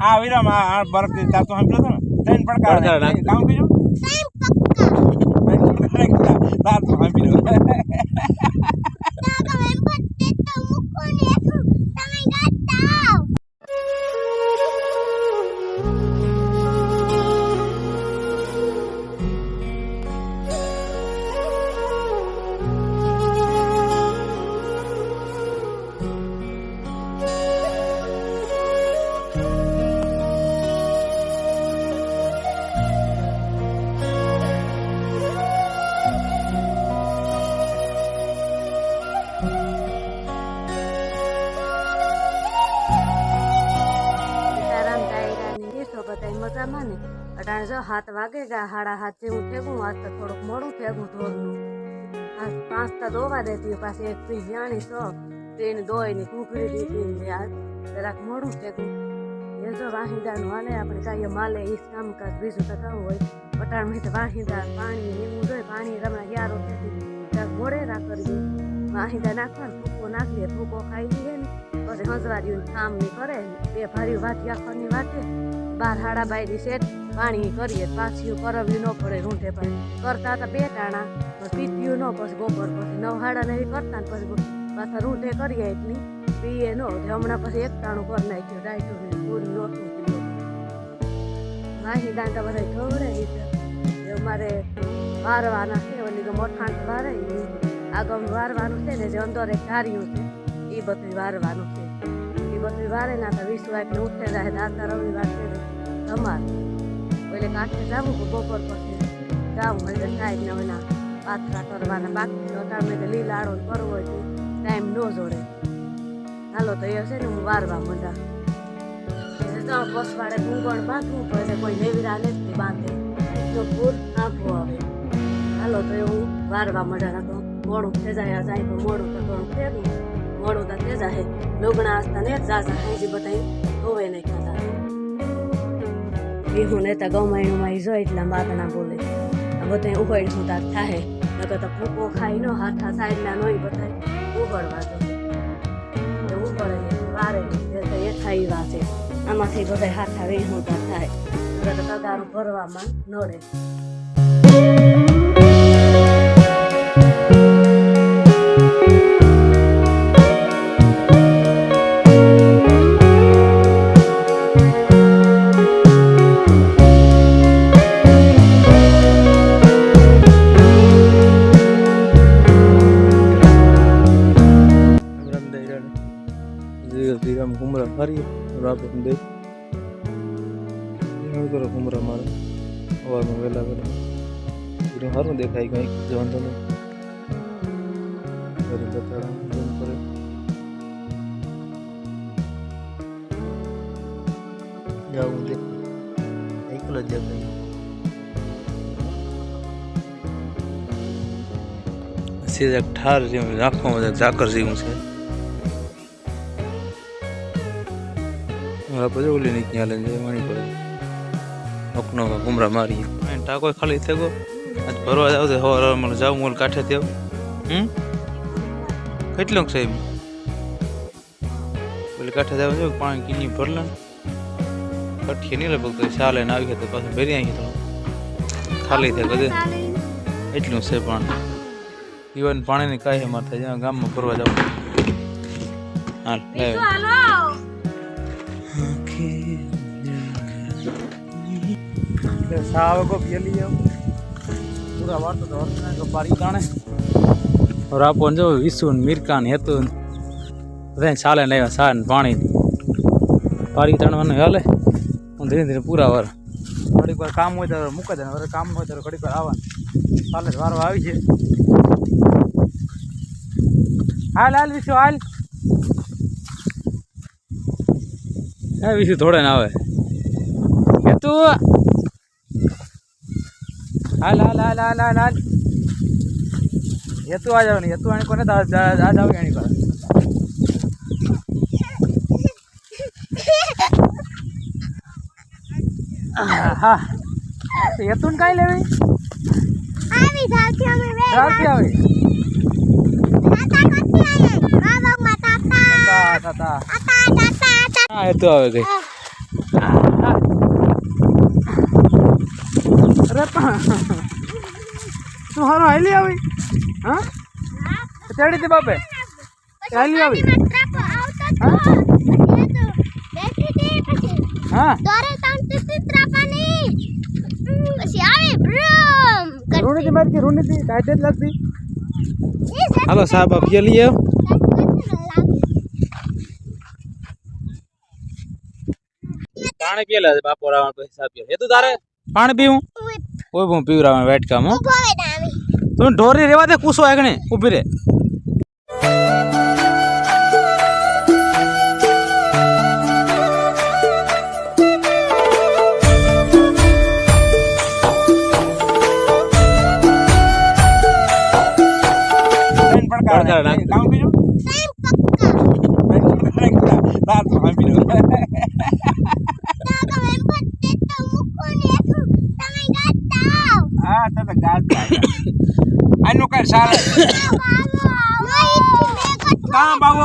આ વિરામ આ બરફથી તાર તો સાંભળ્યો હતો ને ત્રણ પડકાર. કામ કર્યું ત્રણ પડકાર. તાર તો સાંભળ્યો મજામાં ને અટાણે જો હાથ વાગે ગયા હાડા હાથ જેવું ફેગું આજ તો થોડુંક મોડું ફેગું ઢોરનું પાંચ તા દોવા દેતી પાછી એક પી જાણી સો તેને દોયની કુકરી દીધી ને જરાક મોડું ફેગું એ જો વાહિદાનું હાલે, આપણે કાંઈ માલે એ કામ કામકાજ બીજું તો કામ હોય. પટાણ તો વાહિદા પાણી એવું જોઈએ પાણી રમણા યારો થતી ત્યાં મોડે ના કરીએ વાહિંદા નાખવાનું ભૂકો નાખીએ ફૂકો ખાઈ લઈએ ને. પછી હંસવારીયું કામની કરે બે ભારી વાટી આખરની વાટે, બાર હાડા બાયરી શેઠ પાણી કરીએ પાછી કરવ્યું ન પડે, રૂંઢે પડે. કરતા હતા બે ટાણા પછી પીત્યું ન, પછી બપોર પછી નવ હાડા નહીં કરતા પછી પાછા રૂંઢે કરીએ એટલી. પીએ ન હમણાં પછી એક ટાણું કરી નાખ્યું ડાયટું ને પૂરી કીધું માહી દાંતા બધા ખવડે એ અમારે વારવાના છે, ઓલી કે મોઠાણ વારે આગળ વારવાનું છે ને, જે અંદર એક ધાર્યું છે. એ બધું વારવાનું છે. એ બધું વારે ના તો વીસ વાગે ઉઠે જાય, દાતા રવિવાર છે ધમાલ એટલે કાંઠે જાવું બપોર પછી જાવું એટલે સાહેબ ને એના પાથરા કરવાના, બાકી તો તમે લીલાડો કરવો હોય તો ટાઈમ ન જોડે. હાલો તો એ છે ને હું વારવા મંડા તો બસવાડે ગુંગણ બાંધવું પડે કોઈ નેવીરા નથી બાંધે. તો પૂર આંખો આવે. હાલો તો એવું વારવા મંડા રાખો મોડું થઈ જાય જાય તો મોડું તો થોડું ફેરવું મોડું તો થઈ જાય લુગણા આસ્તા ને જાજા હાજી બધા હોવે નહીં ખાતા બિહુ ને તો ગમાયણું માં જો એટલા માતના બોલે. આ બધા ઉપાડી શું તાર થાહે? નકર તો ફૂકો ખાઈ નો હાથા સાઈડ ના નોય બધા ઉપાડવા તો પડે વારે તો એ થાય ઈ વાંચે આમાંથી બધા હાથા વેહું તાર થાય નકર તો તગારું ભરવામાં નડે. રામ કુમરા ફરી રાપ દે એવું કરો કુમરા મારે સવારમાં વહેલા વહેલા બીજું સારું દેખાય કંઈક જવાનું નહીં ફરી બતાડા કરે જાવું દે એકલો જ દેખાય સીધા ઠાર જેવું રાખવામાં ઝાકર જેવું છે જો ઓલી નીકળી હાલે જાય માણી પડે નોકનો ઘુમરા મારી. ટાકો ખાલી થઈ ગયો. આજ ભરવા જાવ તો હવાર મને જાવ મોલ કાંઠે તેવ હમ? કેટલો છે એમ? પેલી કાંઠે જાવ જો પાણી કીની ભરલા કઠીએ નહીં લગભગ તો ચાલે ને આવી તો પાછું ભરી આવી તો. ખાલી થાય બધે. એટલું છે પાણી. પીવાનું પાણીની કાંઈ અમારે થાય ગામમાં ફરવા જાવ. હાલ તો તાણે. और આપો જો વિસુ ને મિરકા ને હેતુ ને. બધા ચાલે ને આવ્યા સા ને પાણી પારી તાણવાનું હાલે. હું ધીરે ધીરે પૂરા વાર. ઘડીક વાર કામ હોય ત્યારે મૂકે દે હવે કામ હોય ત્યારે ઘડીક વાર આવવાનું. ચાલે વારો આવી છે. હાલ હાલ વિશુ હાલ. હે વિશુ થોડે ને આવે. હેતુ હાલ હાલ હાલ હાલ હાલ હાલ. હેતુ આ જાવ ને હેતુ આણી કોને આ જાવ આણી કરે હા હેતુ ને કાંઈ લેવી? આવી જાવથી અમે ચાલતી આવે? હા આવે ગઈ અરે પણ તું હારો હાલી આવી હા ચડી હતી બાપે હાલી આવી હા રોની થી મારી રોની થી ટાઈટ જ લાગતી હાલો સાહેબ આપ જે લઈએ પાણી પીએલા બાપો રાવણ પછી સાહેબ એ તો તારે પાણી પીવું ઓય હું. પીવરાવણ વેટકામાં તમે ઢોરી રેવા દે કૂસો આગણે ઊભી રે. પડકાર પડકાર નાખ. કામ કર્યું બેન પડકાર નાખ. રાતમાં પીરો હા તો તો ગાતા આનું કઈ સારા કામ બાબુ